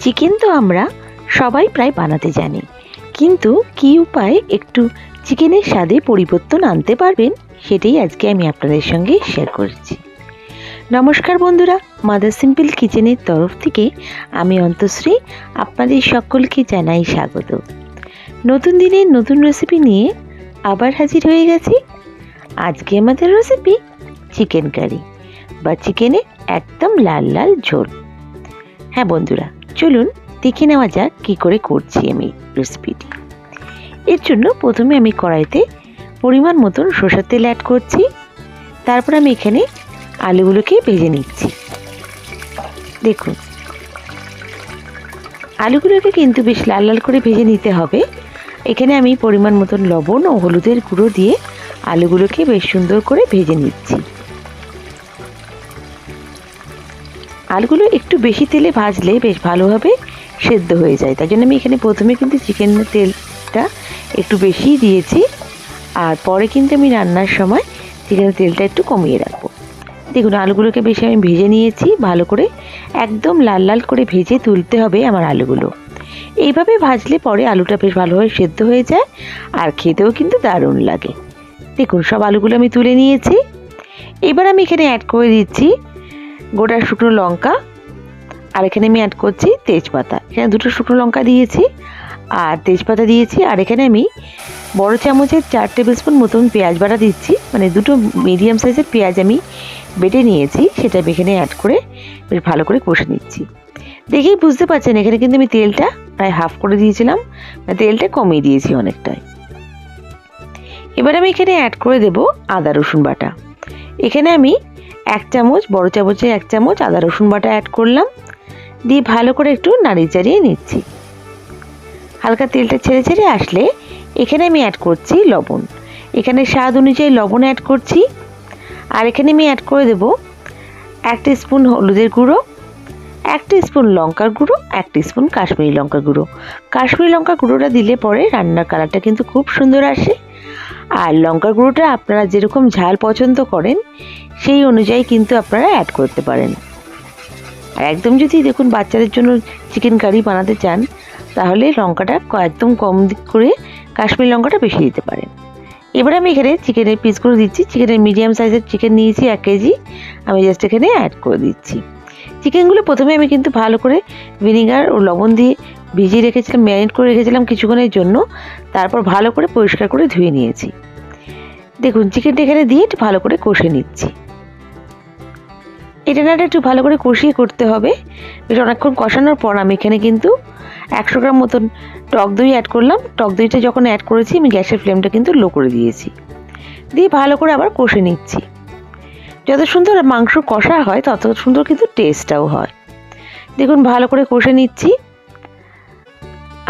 Chicken তো আমরা সবাই প্রায় বানাতে জানি। কিন্তু কী উপায়ে একটু চিকেনের স্বাদে পরিবর্তন আনতে পারবেন, সেটাই আজকে আমি আপনাদের সঙ্গে শেয়ার করছি। নমস্কার বন্ধুরা মাদার সিম্পল কিচেনের তরফ থেকে আমি অন্তশ্রী আপনাদের সকলকে জানাই স্বাগত। নতুন দিনের নতুন রেসিপি নিয়ে আবার হাজির হয়ে গেছি। আজকে আমাদের রেসিপি চিকেন কারি বা চিকেনে একদম লাল লাল ঝোল। হ্যাঁ বন্ধুরা চলুন দেখে নেওয়া যাক কী করে করছি আমি রেসিপিটি এর জন্য প্রথমে আমি কড়াইতে পরিমাণ মতন সরষের তেল অ্যাড করছি। তারপর আমি এখানে আলুগুলোকে ভেজে নিচ্ছি। দেখুন, আলুগুলোকে কিন্তু বেশ লাল লাল করে ভেজে নিতে হবে। এখানে আমি পরিমাণ মতন লবণ ও হলুদের গুঁড়ো দিয়ে আলুগুলোকে বেশ সুন্দর করে ভেজে নিচ্ছি। আলুগুলো একটু বেশি তেলে ভাজলে বেশ ভালোভাবে সেদ্ধ হয়ে যায়। তাই জন্য আমি এখানে প্রথমে কিন্তু চিকেনের তেলটা একটু বেশি দিয়েছি আর পরে কিন্তু আমি রান্নার সময় চিকেনের তেলটা একটু কমিয়ে রাখব। দেখুন, আলুগুলোকে বেশি আমি ভেজে নিয়েছি, ভালো করে একদম লাল লাল করে ভেজে তুলতে হবে আমার আলুগুলো। এইভাবে ভাজলে পরে আলুটা বেশ ভালোভাবে সেদ্ধ হয়ে যায় আর খেতেও কিন্তু দারুণ লাগে। দেখুন, সব আলুগুলো আমি তুলে নিয়েছি। এবার আমি এখানে অ্যাড করে দিচ্ছি গোটা শুকনো লঙ্কা আর এখানে আমি অ্যাড করছি তেজপাতা। এখানে দুটো শুকনো লঙ্কা দিয়েছি আর তেজপাতা দিয়েছি আর এখানে আমি বড় চামচের চার টেবিল স্পুন মতন পেঁয়াজ বাটা দিচ্ছি। মানে দুটো মিডিয়াম সাইজের পেঁয়াজ আমি বেটে নিয়েছি, সেটা এখানে অ্যাড করে বেশ ভালো করে কষে নিচ্ছি। দেখেই বুঝতে পারছেন, এখানে কিন্তু আমি তেলটা প্রায় হাফ করে দিয়েছিলাম মানে তেলটা কমিয়ে দিয়েছি অনেকটাই। এবার আমি এখানে অ্যাড করে দেব আদা রসুন বাটা। এখানে আমি এক চামচ, বড় চামচে এক চামচ আদা রসুন বাটা অ্যাড করলাম। দিয়ে ভালো করে একটু নাড়িয়ে চাড়িয়ে নিচ্ছি। হালকা তেলটা ছেড়ে ছেড়ে আসলে এখানে আমি অ্যাড করছি লবণ। এখানে স্বাদ অনুযায়ী লবণ অ্যাড করছি। আর এখানে আমি অ্যাড করে দেব এক স্পুন হলুদের গুঁড়ো, এক স্পুন লঙ্কার গুঁড়ো, এক স্পুন কাশ্মীরি লঙ্কার গুঁড়ো। কাশ্মীরি লঙ্কার গুঁড়োটা দিলে পরে রান্নার কালারটা কিন্তু খুব সুন্দর আসে। আর লঙ্কার গুঁড়োটা আপনারা যেরকম ঝাল পছন্দ করেন, সেই অনুযায়ী কিন্তু আপনারা অ্যাড করতে পারেন। আর একদম যদি দেখুন বাচ্চাদের জন্য চিকেন কারি বানাতে চান, তাহলে লঙ্কাটা একদম কম দিক করে কাশ্মীর লঙ্কাটা বেশি দিতে পারেন। এবার আমি এখানে চিকেনের পিসগুলো দিচ্ছি। চিকেনের মিডিয়াম সাইজের চিকেন নিয়েছি এক কেজি। আমি জাস্ট এখানে অ্যাড করে দিচ্ছি। চিকেনগুলো প্রথমে আমি কিন্তু ভালো করে ভিনিগার ও লবণ দিয়ে ভিজিয়ে রেখেছিলাম, ম্যারিনেট করে রেখেছিলাম কিছুক্ষণের জন্য। তারপর ভালো করে পরিষ্কার করে ধুয়ে নিয়েছি। দেখুন, চিকেনটা এখানে দিয়ে একটু ভালো করে কষে নিচ্ছি। এটা নাটা একটু ভালো করে কষিয়ে করতে হবে। বেশ অনেকক্ষণ কষানোর পর আমি এখানে কিন্তু একশো গ্রাম মতন টক দই অ্যাড করলাম। টক দইটা যখন অ্যাড করেছি, আমি গ্যাসের ফ্লেমটা কিন্তু লো করে দিয়েছি। দিয়ে ভালো করে আবার কষে নিচ্ছি। যত সুন্দর মাংস কষা হয়, তত সুন্দর কিন্তু টেস্টটাও হয়। দেখুন, ভালো করে কষে নিচ্ছি।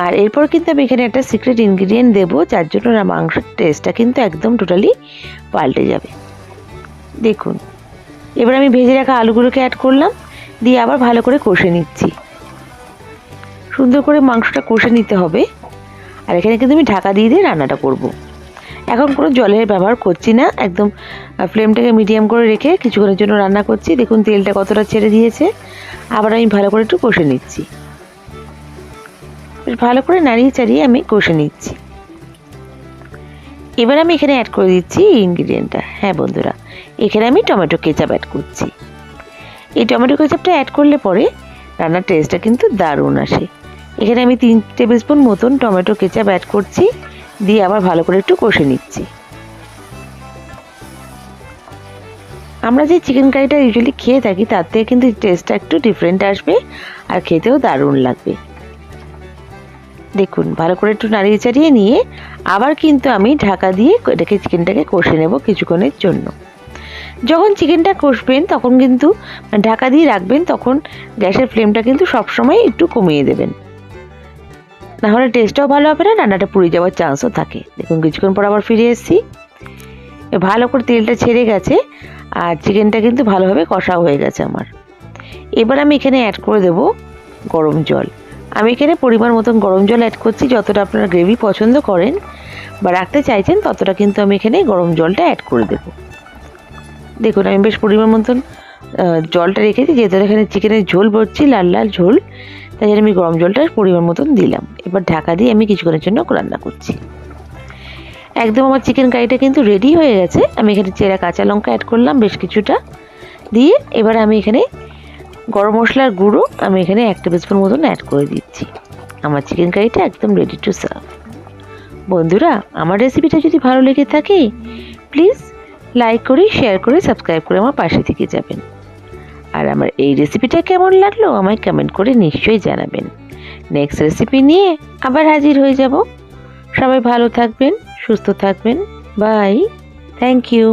আর এরপর কিন্তু আমি এখানে একটা সিক্রেট ইনগ্রিডিয়েন্ট দেবো, যার জন্য না মাংসের টেস্টটা কিন্তু একদম টোটালি পাল্টে যাবে। দেখুন, এবার আমি ভেজে রাখা আলুগুলোকে অ্যাড করলাম, দিয়ে আবার ভালো করে কষে নিচ্ছি। সুন্দর করে মাংসটা কষে নিতে হবে। আর এখানে কিন্তু আমি ঢাকা দিয়ে দিয়ে রান্নাটা করব। এখন কোনো জলের ব্যবহার করছি না, একদম ফ্লেমটাকে মিডিয়াম করে রেখে কিছুক্ষণের জন্য রান্না করছি। দেখুন, তেলটা কতটা ছেড়ে দিয়েছে। আবার আমি ভালো করে একটু কষে নিচ্ছি। বেশ ভালো করে নাড়িয়ে চাড়িয়ে আমি কষে নিচ্ছি। এবার আমি এখানে অ্যাড করে দিচ্ছি ইনগ্রিডিয়েন্টটা হ্যাঁ বন্ধুরা, এখানে আমি টমেটো কেচাপ অ্যাড করছি। এই টমেটো কেচাপটা অ্যাড করলে পরে রান্নার টেস্টটা কিন্তু দারুণ আসে। এখানে আমি তিন টেবিল স্পুন মতন টমেটো কেচাপ অ্যাড করছি, দিয়ে আবার ভালো করে একটু কষে নিচ্ছি। আমরা যে চিকেন কারিটা ইউজুয়ালি খেয়ে থাকি, তার থেকে কিন্তু টেস্টটা একটু ডিফারেন্ট আসবে আর খেতেও দারুণ লাগবে। দেখুন, ভালো করে একটু নাড়িয়ে চাড়িয়ে নিয়ে আবার কিন্তু আমি ঢাকা দিয়ে এটাকে চিকেনটাকে কষে নেব কিছুক্ষণের জন্য। যখন চিকেনটা কষবেন, তখন কিন্তু ঢাকা দিয়ে রাখবেন, তখন গ্যাসের ফ্লেমটা কিন্তু সবসময় একটু কমিয়ে দেবেন। নাহলে টেস্টটাও ভালো হবে না, রান্নাটা পুড়ে যাওয়ার চান্সও থাকে। দেখুন, কিছুক্ষণ পর আবার ফিরে এসেছি। ভালো করে তেলটা ছেড়ে গেছে আর চিকেনটা কিন্তু ভালোভাবে কষা হয়ে গেছে আমার। এবার আমি এখানে অ্যাড করে দেব গরম জল। আমি এখানে পরিমাণ মতন গরম জল অ্যাড করছি, যতটা আপনারা গ্রেভি পছন্দ করেন বা রাখতে চাইছেন, ততটা কিন্তু আমি এখানে গরম জলটা অ্যাড করে দেবো। দেখুন, আমি বেশ পরিমাণ মতন জলটা রেখেছি, যেহেতু এখানে চিকেনের ঝোল ভরছি লাল লাল ঝোল, তাই জন্য আমি গরম জলটা পরিমাণ মতন দিলাম। এবার ঢাকা দিয়ে আমি কিছুক্ষণের জন্য রান্না করছি। একদম আমার চিকেন কারিটা কিন্তু রেডি হয়ে গেছে। আমি এখানে চেরা কাঁচা লঙ্কা অ্যাড করলাম বেশ কিছুটা। দিয়ে এবার আমি এখানে গরম মশলার গুঁড়ো আমি এখানে এক টেবিল স্পুন মতন অ্যাড করে দিচ্ছি। আমার চিকেন কারিটা একদম রেডি টু সার্ভ বন্ধুরা, আমার রেসিপিটা যদি ভালো লেগে থাকে প্লিজ লাইক করে শেয়ার করে সাবস্ক্রাইব করে আমার পাশে থেকে যাবেন। আর আমার এই রেসিপিটা কেমন লাগল আমায় কমেন্ট করে নিশ্চয়ই জানাবেন। নেক্সট রেসিপি নিয়ে আবার হাজির হয়ে যাব। সবাই ভালো থাকবেন, সুস্থ থাকবেন। Bye thank you